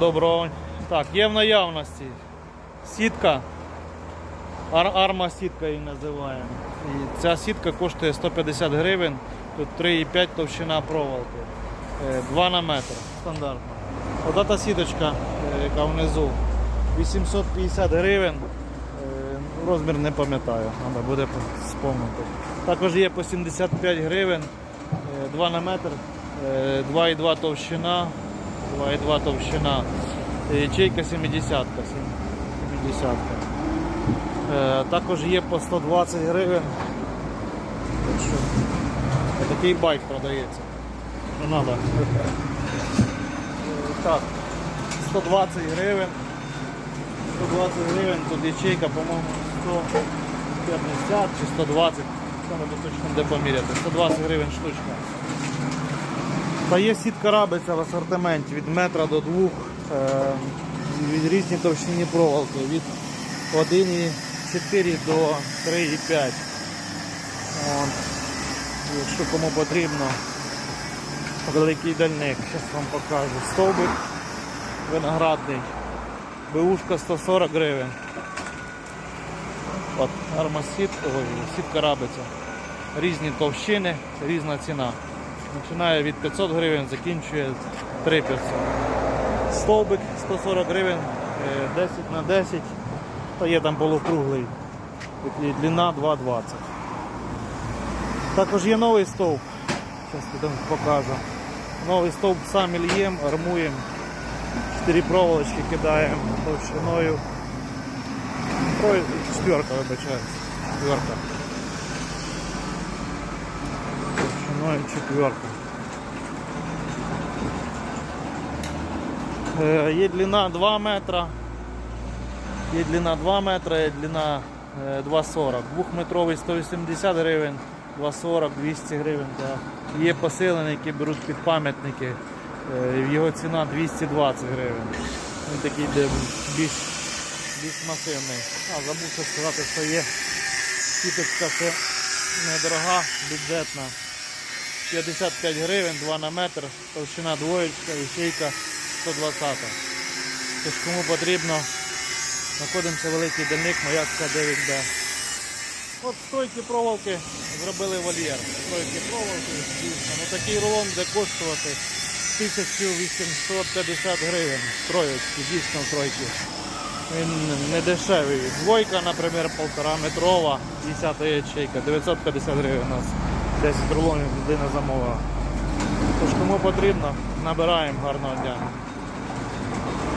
Доброго. Так, є в наявності сітка. Ар- арма сітка її називаємо. І ця сітка коштує 150 гривень. Тут 3,5 товщина проволоки. 2 на метр. Стандартно. Ота та сіточка, е, яка внизу. 850 гривень. Е, Розмір не пам'ятаю, треба буде спомнити. Також є по 75 гривень, 2 на метр, е, 2,2 товщина, 2,2 товщина. Е, Ячейка 70 70 Е, Також є по 120 гривень. Такий байк продається. Не треба. Так, 120 гривень. 120 гривень, тут ячейка, по-моєму, 150 чи 120. Треба точно де поміряти. 120 гривень штучка. Та є сітка рабиця в асортименті від метра до двох, е, від різні товщині проволоки, від 1,4 до 3,5. Якщо кому потрібно, великий дальник, зараз вам покажу. Стовбик виноградний. Бушка 140 гривень. От, армасіт, ой, сітка рабиця. Різні товщини, різна ціна. Починає від 500 гривень, закінчує 3500. Стовбик 140 гривень, е, 10 на 10, та є там полукруглий. Длина 2,20. Також є новий стовп. Зараз я покажу. Новий стовп самі льємо, армуємо. Чотири проволочки кидаємо товщиною. Трой, четверка, вибачаюсь. Четверка. Товщиною четверка. Е, Є длина 2 метра. Є длина 2 метра, є длина е, 2,40. Двохметровий 180 гривень, 2,40, 200 гривень. Да. Є посилені, які беруть під пам'ятники. Е, Його ціна 220 гривень. Він такий де більш, більш масивний. А, забув сказати, що є сіточка це недорога, бюджетна. 55 гривень, 2 на метр, товщина двоєчка, ячейка 120. Тож кому потрібно, знаходимося великий дальник, маякська 9Б. От стойки проволоки зробили вольєр. Стойки проволоки, дійсно. Ну, такий рулон буде коштувати 1850 гривень. Троєчки, дійсно тройки. Він не дешевий. Двойка, наприклад, полтора метрова, 10 ячейка, 950 гривень у нас. 10 рулонів людина замовила. Тож кому потрібно, набираємо гарного дня.